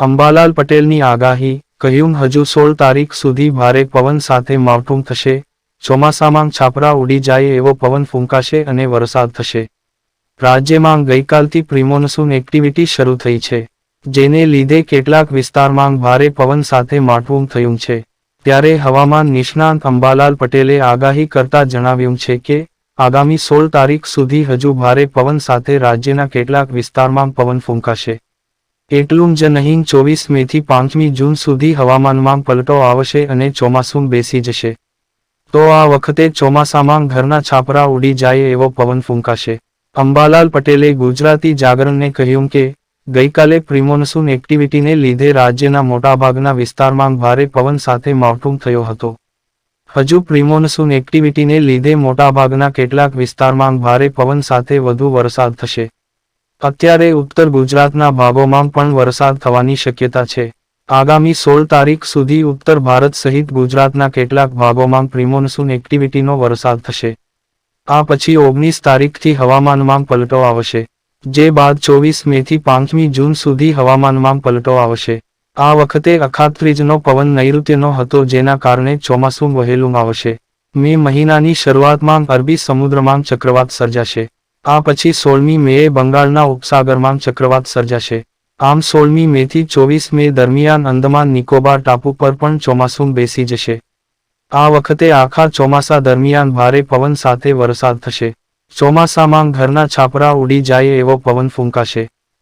અંબાલાલ પટેલની આગાહી, કહ્યું, હજુ સોળ તારીખ સુધી ભારે પવન સાથે માવઠું થશે, ચોમાસામાં છાપરા ઉડી જાય એવો પવન ફૂંકાશે અને વરસાદ થશે. રાજ્યમાં ગઈકાલથી પ્રિમોનસૂન એક્ટિવિટી શરૂ થઈ છે, જેને લીધે કેટલાક વિસ્તારમાં ભારે પવન સાથે માઠવું થયું છે. ત્યારે હવામાન નિષ્ણાંત અંબાલાલ પટેલે આગાહી કરતા જણાવ્યું છે કે, આગામી સોળ તારીખ સુધી હજુ ભારે પવન સાથે રાજ્યના કેટલાક વિસ્તારમાં પવન ફૂંકાશે. એટલું જ નહીં, ચોવીસ મેથી પાંચમી જૂન સુધી હવામાનમાં પલટો આવશે અને ચોમાસું બેસી જશે. તો આ વખતે ચોમાસામાં ઘરના છાપરા ઉડી જાય એવો પવન ફૂંકાશે. અંબાલાલ પટેલે ગુજરાતી જાગરણને કહ્યું કે, ગઈકાલે પ્રિમોન્સૂન એક્ટિવિટીને લીધે રાજ્યના મોટાભાગના વિસ્તારમાં ભારે પવન સાથે માવઠું થયો હતો. હજુ પ્રિમોન્સૂન એક્ટિવિટીને લીધે મોટાભાગના કેટલાક વિસ્તારમાં ભારે પવન સાથે વધુ વરસાદ થશે. અત્યારે ઉત્તર ગુજરાતના ભાગોમાં પણ વરસાદ થવાની શક્યતા છે. આગામી સોળ તારીખ સુધી ઉત્તર ભારત સહિત ગુજરાતના કેટલાક ભાગોમાં પ્રિમોન્સૂન એક્ટિવિટીનો વરસાદ થશે. આ પછી ઓગણીસ તારીખથી હવામાનમાં પલટો આવશે. જે બાદ ચોવીસ મેથી પાંચમી જૂન સુધી હવામાનમાં પલટો આવશે. આ વખતે અખાત્રીજનો પવન નૈઋત્યનો હતો જેના કારણે ચોમાસું વહેલું આવશે. મે મહિનાની શરૂઆતમાં અરબી સમુદ્રમાં ચક્રવાત સર્જાશે. આ પછી સોળમી મેએ બંગાળના ઉપસાગરમાં ચક્રવાત સર્જાશે. આમ સોળમી મેથી ચોવીસ મે દરમિયાન અંદમાન નિકોબાર ટાપુ પર પણ ચોમાસું બેસી જશે. આ વખતે આખા ચોમાસા દરમિયાન ભારે પવન સાથે વરસાદ થશે. ચોમાસામાં ઘરના છાપરા ઉડી જાય એવો પવન ફૂંકાશે.